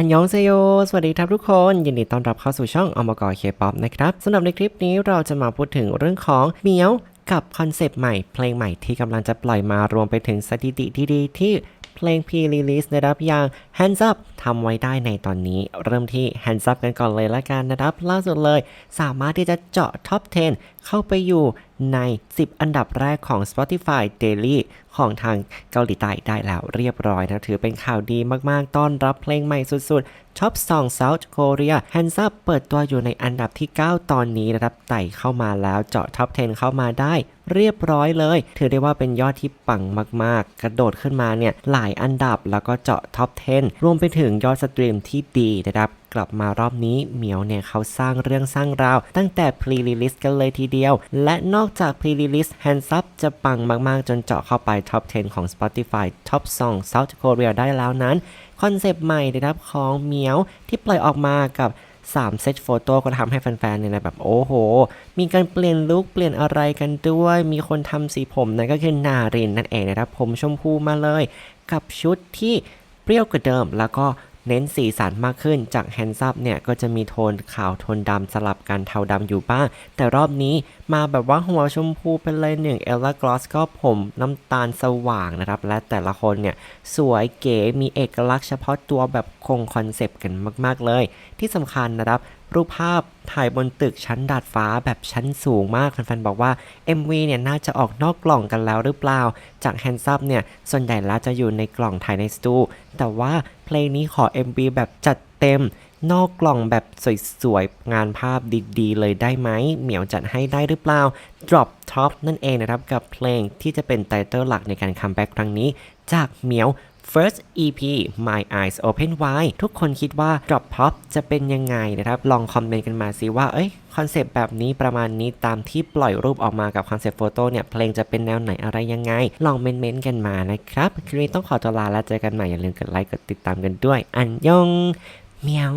อันยองเซโย สวัสดีครับทุกคน ยินดีต้อนรับเข้าสู่ช่องอมกอเคป๊อปนะครับสำหรับในคลิปนี้เราจะมาพูดถึงเรื่องของเมียวกับคอนเซปต์ใหม่ เพลงใหม่ที่กำลังจะปล่อยมารวมไปถึงสถิติที่ดีที่เพลง P-Release นะครับอย่าง Hands Up ทำไว้ได้ในตอนนี้ เริ่มที่ Hands Up กันก่อนเลยละกันนะครับ ล่าสุดเลย สามารถที่จะเจาะ Top 10 เข้าไปอยู่ใน 10 อันดับแรกของ Spotify Daily ของทางเกาหลีใต้ได้แล้วเรียบร้อยนะ ถือเป็นข่าวดีมาก ๆ ต้อนรับเพลงใหม่สุด ๆ Top Song South Korea Hands Up เปิดตัวอยู่ในอันดับที่ 9 ตอนนี้นะครับ ไต่เข้ามาแล้วเจาะ Top 10 เข้ามาได้เรียบร้อยเลย ถือได้ว่าเป็นยอดที่ปังมาก ๆ กระโดดขึ้นมาเนี่ยหลายอันดับแล้วก็เจาะ Top 10 รวมไปถึงยอดสตรีมที่ดีนะครับ กลับมารอบนี้เหมียวเนี่ยเขาสร้างเรื่องสร้างราว ตั้งแต่ Pre-Release กันเลยทีเดียว และนอกจาก Pre-Release Hands Up จะปังมากๆ จนเจาะเข้าไป Top 10 ของ Spotify Top Song South Korea ได้แล้วนั้น คอนเซปต์ใหม่นะครับของเหมียวที่ปล่อยออกมากับ3เซตโฟโต้ก็ทำให้แฟนๆเนี่ยแบบโอ้โห มีการเปลี่ยนลุคเปลี่ยนอะไรกันด้วย มีคนทำสีผมนั่นก็คือนารินนั่นเองนะครับผมชมพูมาเลย กับชุดที่เปรี้ยวกว่าเดิมแล้วก็ เน้นสีสันมากขึ้นจากแฮนซับเนี่ยก็จะมีโทนขาวโทนดำสลับกันเทาดำอยู่บ้าง แต่รอบนี้มาแบบว่าหัวชมพูเป็นเลยหนึ่งเอลล่ากลอสก็ผมน้ำตาลสว่างนะครับ และแต่ละคนเนี่ยสวยเก๋มีเอกลักษณ์เฉพาะตัวแบบคงคอนเซปต์กันมาก ๆ เลย ที่สำคัญนะครับ รูปภาพถ่ายบนตึกชั้นดาดฟ้าแบบชั้นสูงมากแฟนๆบอกว่า MV เนี่ยน่าจะออกนอกกล่องกันแล้วหรือเปล่า จากแฮนซับเนี่ย ส่วนใหญ่แล้วจะอยู่ในกล่องถ่ายในสตูแต่ว่าเพลงนี้ขอ MV แบบจัดเต็ม นอกกล่องแบบสวยๆ งานภาพดีๆ เลยได้ไหม เหมียวจัดให้ได้หรือเปล่า Drop Top นั่นเองนะครับ กับเพลงที่จะเป็นไตเติลหลักในการคัมแบ็กครั้งนี้ จากเหมียว First EP My Eyes Open Wide ทุกคนคิดว่า Drop Pop จะเป็นยังไงนะครับ ลองคอมเมนต์กันมาสิว่า เอ้ย คอนเซปต์แบบนี้ประมาณนี้ตามที่ปล่อยรูปออกมากับคอนเซปต์โฟโต้เนี่ย เพลงจะเป็นแนวไหนอะไรยังไง ลองเมนต์กันมานะครับคลิปนี้ต้องขอตัวลาแล้วเจอกันใหม่อย่าลืมกดไลค์กดติดตามกันด้วย อันยองเมียว